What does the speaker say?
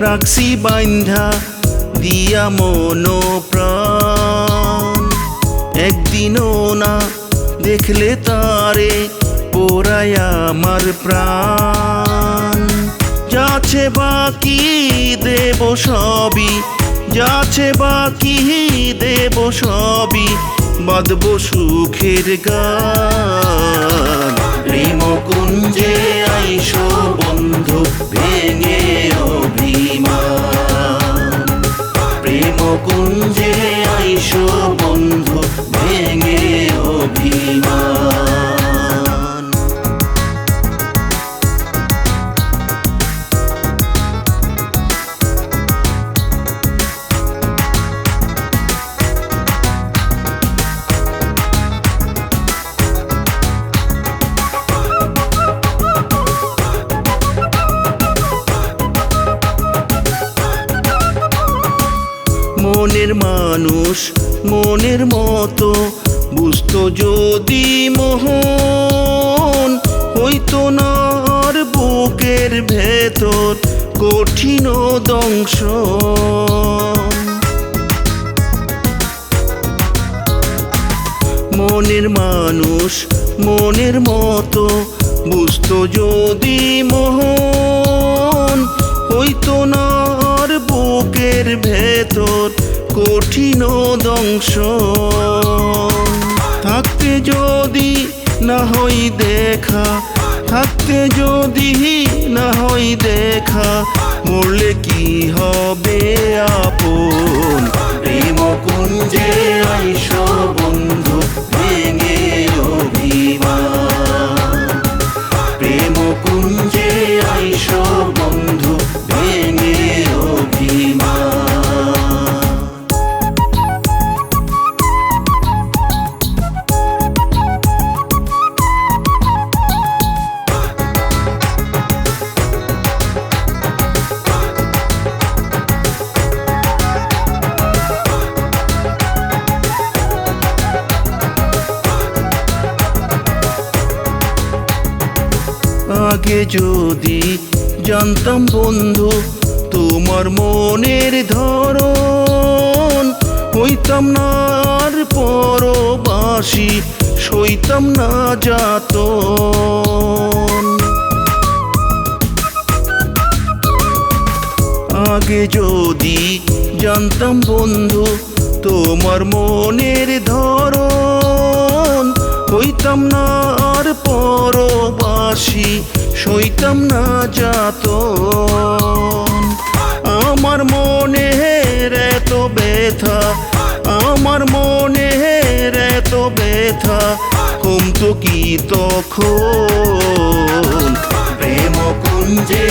রাখছি বাইন্ধা দিয়া মনো প্রাণ একদিনও না দেখলে তারে, পোড়ায় আমার প্রাণ। যাচ্ছে বাকি, দেব সবই। যাচ্ছে বাকি, দেব সবই। বাঁধব সুখের গান। প্রেম কুঞ্জে আইসো বন্ধু ভেঙে মনের মানুষ, মনের মতো। বুঝতো যদি মোহন, হইতো না আর বুকের ভেতর কঠিন দংশ মনের মানুষ, মনের মতো। বুঝতো যদি মোহন, হইতো না বুকের ভেতর কঠিন দংশ থাকতে যদি না হই দেখা, থাকতে যদি না হই দেখা, মরলে কি হবে আপন? প্রেম কুঞ্জে আইস বন্ধু। আগে যদি জানতাম বন্ধু তোমার মনের ধরন, হইতাম না আর পরবাসী, সইতাম না যাত আগে যদি জানতাম বন্ধু তোমার মনের ধরন, হইতাম না আর পরবাসী সইতাম না যাত আমার মনে হের এত ব্যথা, আমার মনে হের এত ব্যথা, কমতো কি তখন? প্রেম কুঞ্জে